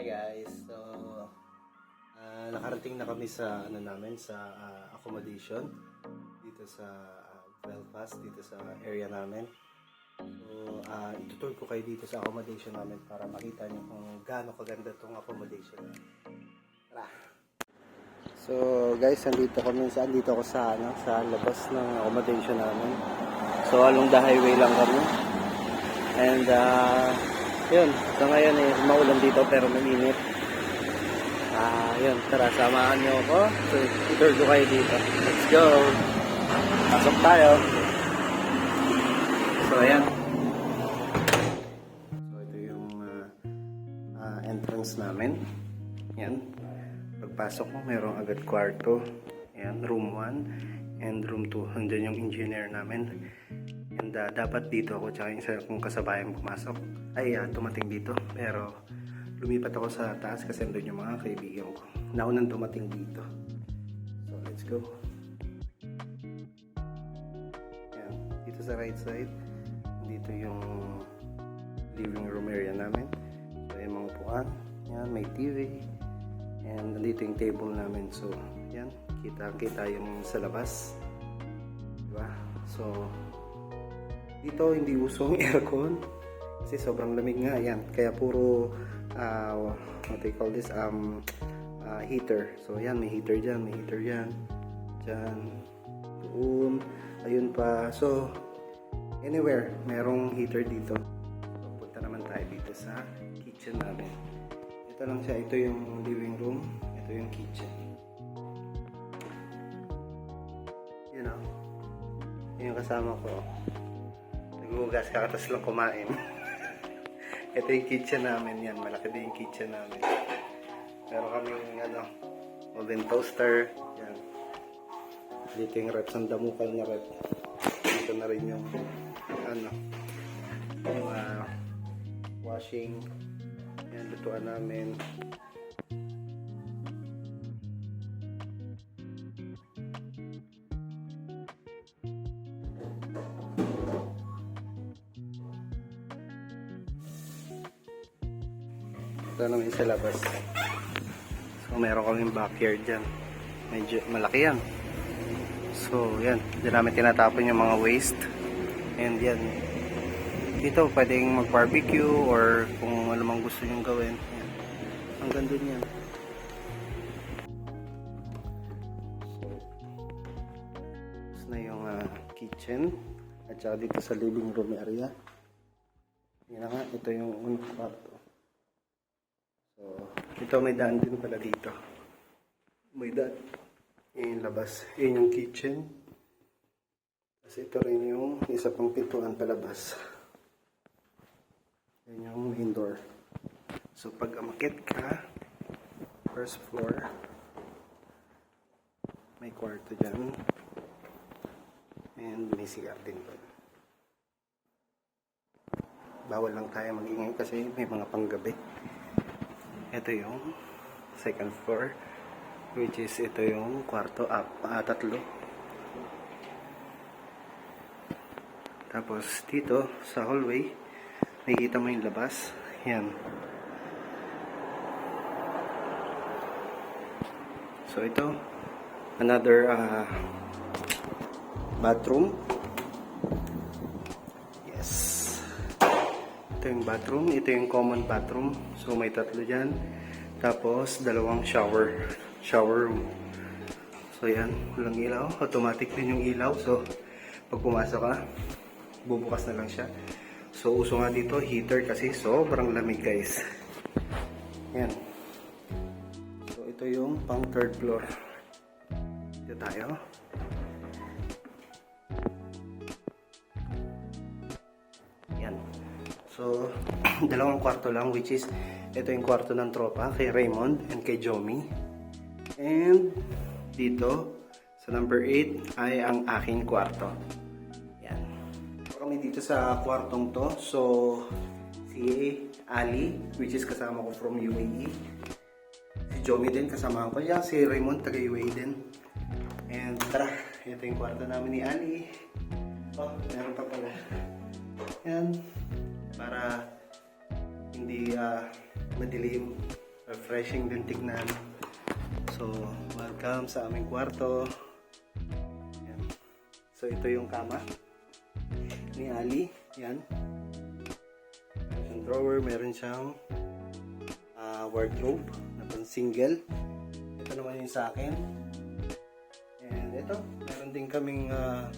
Hi guys. So ah, nakarating na kami sa ano namin sa ah, accommodation dito sa ah, Belfast dito sa area namin. So uh, itutur ko kayo dito sa accommodation namin para makita niyo kung gaano kaganda tong accommodation. Tara. So guys, andito kami sa andito ako sa ano sa labas ng accommodation namin. So along the highway lang kami. And uh, yun, sa ngayon eh, maulan dito pero mainit. Ah, yun, tara, samahan niyo ako. So, tour ko kayo dito. Let's go! Pasok tayo. So, ayan. So, ito yung ah, ah, entrance namin. Yan. Pagpasok mo, mayroong agad kwarto. Yan, room 1 and room 2. Andyan yung engineer namin. And ah, dapat dito ako tsaka yung isa kong kasabayan pumasok ay ah, tumating dito. Pero lumipat ako sa taas kasi andun yung mga kaibigan ko. Naunang tumating dito. So let's go. Yan. Dito sa right side, dito yung living room area namin. So yung mga upuan. Yan, may TV. And nandito yung table namin. So, yan. Kita-kita yung sa labas. Diba? So, dito hindi usong aircon kasi sobrang lamig nga yan. Kaya puro uh, what they call this um uh, heater. So yan may heater diyan, may heater diyan. Diyan. Doon. Ayun pa. So anywhere merong heater dito. So punta naman tayo dito sa kitchen namin. Ito lang siya. Ito yung living room. Ito yung kitchen. You know. Yun yung kasama ko. Naghugas kakatas lang kumain. Ito yung kitchen namin yan. Malaki din yung kitchen namin. Meron kaming ano, oven toaster. Yan. Dito yung rep. Ang damukal na rep. Dito na rin yung ano, yung ah, washing. Yan, lutuan namin. Sa labas. So, meron kaming backyard dyan. Medyo malaki yan. So, yan. Diyan namin tinatapon yung mga waste. And yan. Dito, pwedeng mag-barbecue or kung ano mang gusto nyong gawin. Yan. Hanggang dun yan. So, na yung ah, kitchen. At saka dito sa living room area. Yan nga, ito yung unang kwarto. Ito may daan din pala dito. May daan. Yan labas. Yan yung kitchen. Tapos ito rin yung isa pang pintuan palabas. Yan yung main door. So, pag amakit ka, first floor, may kwarto dyan. And may CR din doon. Bawal lang tayo magingay kasi may mga panggabi. Ito yung second floor which is ito yung kwarto up, ah, tatlo. Tapos dito sa hallway makikita mo yung labas. Yan. So ito another ah, bathroom. Yes. Ito yung bathroom. Ito yung common bathroom. So, may tatlo dyan. Tapos, dalawang shower. Shower room. So, yan. Walang ilaw. Automatic din yung ilaw. So, pag pumasok ka, bubukas na lang siya. So, uso nga dito, heater kasi sobrang lamig guys. Yan. So, ito yung pang third floor. Dito tayo. Yan. So, dalawang kwarto lang which is ito yung kwarto ng tropa kay Raymond and kay Jomi. And dito sa number 8 ay ang aking kwarto. Yan. Kami dito sa kwartong to. So, si Ali which is kasama ko from UAE. Si Jomi din kasama ko. Yan, si Raymond taga UAE din. And tara, ito yung kwarto namin ni Ali. Oh, meron pa pala. Yan. Para hindi ah, madilim. refreshing din tignan. So, welcome sa aming kwarto. Yan. So, ito yung kama ni Ali. Yan. Siyang drawer, meron siyang ah, wardrobe na pang single. Ito naman yung sa akin. And ito, meron din kaming ah,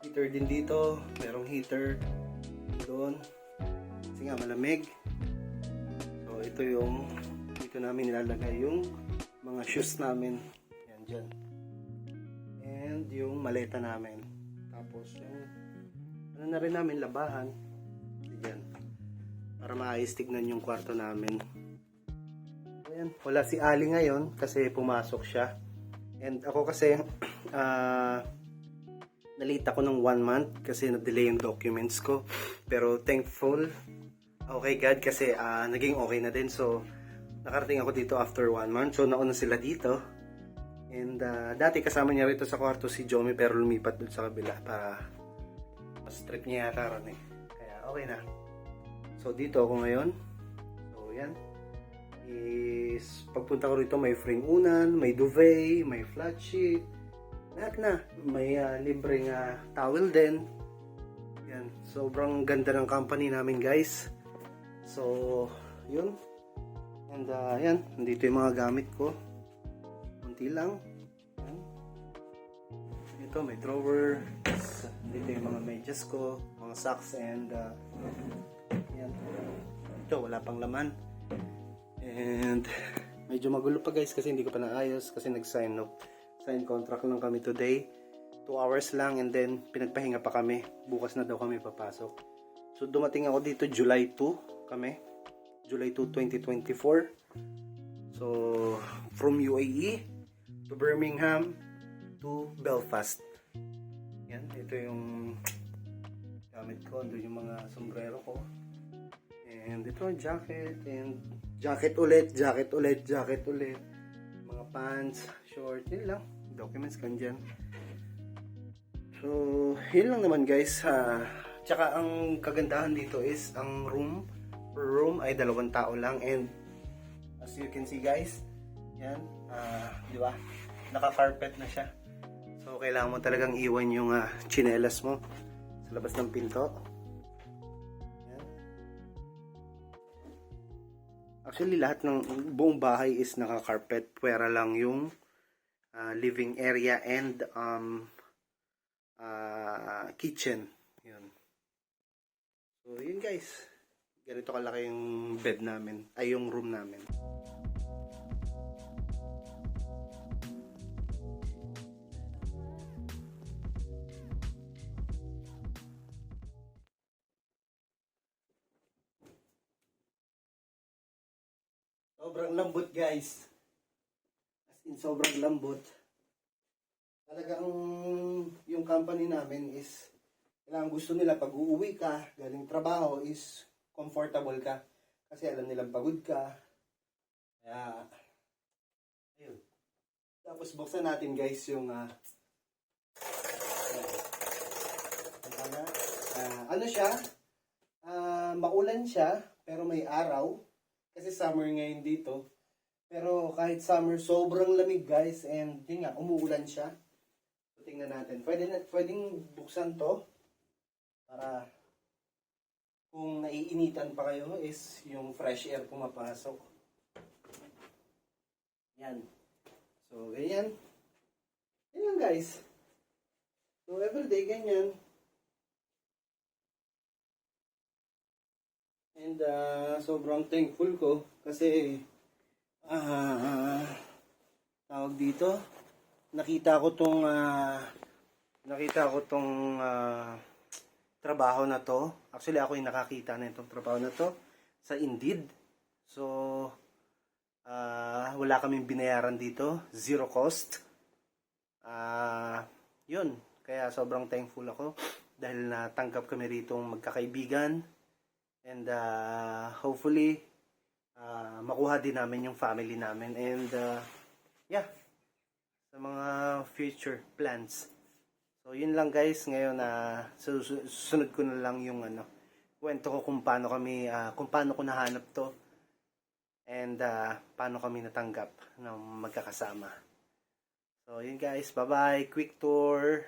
heater din dito. Merong heater doon. Kasi nga malamig. Ito yung dito namin nilalagay yung mga shoes namin. Yan dyan. And yung maleta namin. Tapos yung ano na rin namin labahan. Yan. Para maayos tignan yung kwarto namin. Ayan. Wala si Ali ngayon kasi pumasok siya. And ako kasi ah nalita ako ng one month kasi na-delay yung documents ko. Pero thankful okay God kasi ah, naging okay na din. So, nakarating ako dito after one month. So, nauna sila dito. And ah, dati kasama niya rito sa kwarto si Jomi pero lumipat dun sa kabila para mas trip niya yata ron eh. Kaya okay na. So, dito ako ngayon. So, yan. Is, pagpunta ko rito may frame unan, may duvet, may flat sheet, lahat na. May ah, libreng ah, towel din. Yan. Sobrang ganda ng company namin guys. So, yun. And uh, yan. Nandito yung mga gamit ko. Kunti lang. Yan. Ito may drawer. Dito yung mga medyas ko. Mga socks and uh, yan. Ito wala pang laman. And medyo magulo pa guys kasi hindi ko pa naayos kasi nag-sign up. Sign contract lang kami today. 2 hours lang and then pinagpahinga pa kami. Bukas na daw kami papasok. So dumating ako dito July 2 kami. July 2, 2024. So from UAE to Birmingham to Belfast. Yan, ito yung gamit ko. Ando yung mga sombrero ko. And ito jacket and jacket ulit, jacket ulit, jacket ulit. Mga pants, short, yun lang. Documents kan dyan. So, yun lang naman guys. Ah, tsaka ang kagandahan dito is ang room room ay dalawang tao lang and as you can see guys, yan, ah, di ba? Naka-carpet na siya. So, kailangan mo talagang iwan yung ah, chinelas mo sa labas ng pinto. Yan. Actually, lahat ng buong bahay is naka-carpet. Pwera lang yung ah, living area and um, ah, kitchen. Yun. So, yun guys. Ganito kalaki yung bed namin. Ay, yung room namin. Sobrang lambot guys. As in sobrang lambot. Talagang yung company namin is kailangan gusto nila pag uuwi ka, galing trabaho is comfortable ka. Kasi alam nilang pagod ka. Kaya, ayun. Tapos buksan natin guys yung ano, ah, ano siya? Ah, maulan siya, pero may araw. Kasi summer ngayon dito. Pero kahit summer, sobrang lamig guys. And yun nga, umuulan siya. So, tingnan natin. Pwede pwedeng buksan to. Para kung naiinitan pa kayo is yung fresh air pumapasok. Yan. So, ganyan. Ganyan guys. So, everyday ganyan. And uh, sobrang thankful ko kasi ah tawag dito nakita ko tong ah, nakita ko tong ah, trabaho na to. Actually ako yung nakakita na itong trabaho na to sa Indeed. So ah, wala kaming binayaran dito, zero cost. Ah, yun. Kaya sobrang thankful ako dahil natanggap kami rito magkakaibigan. And uh, hopefully, uh, makuha din namin yung family namin. And uh, yeah, sa mga future plans. So yun lang guys, ngayon na susunod ko na lang yung ano, kwento ko kung paano kami, ah, kung paano ko nahanap to. and ah, paano kami natanggap ng magkakasama. So, yun guys. Bye-bye. Quick tour.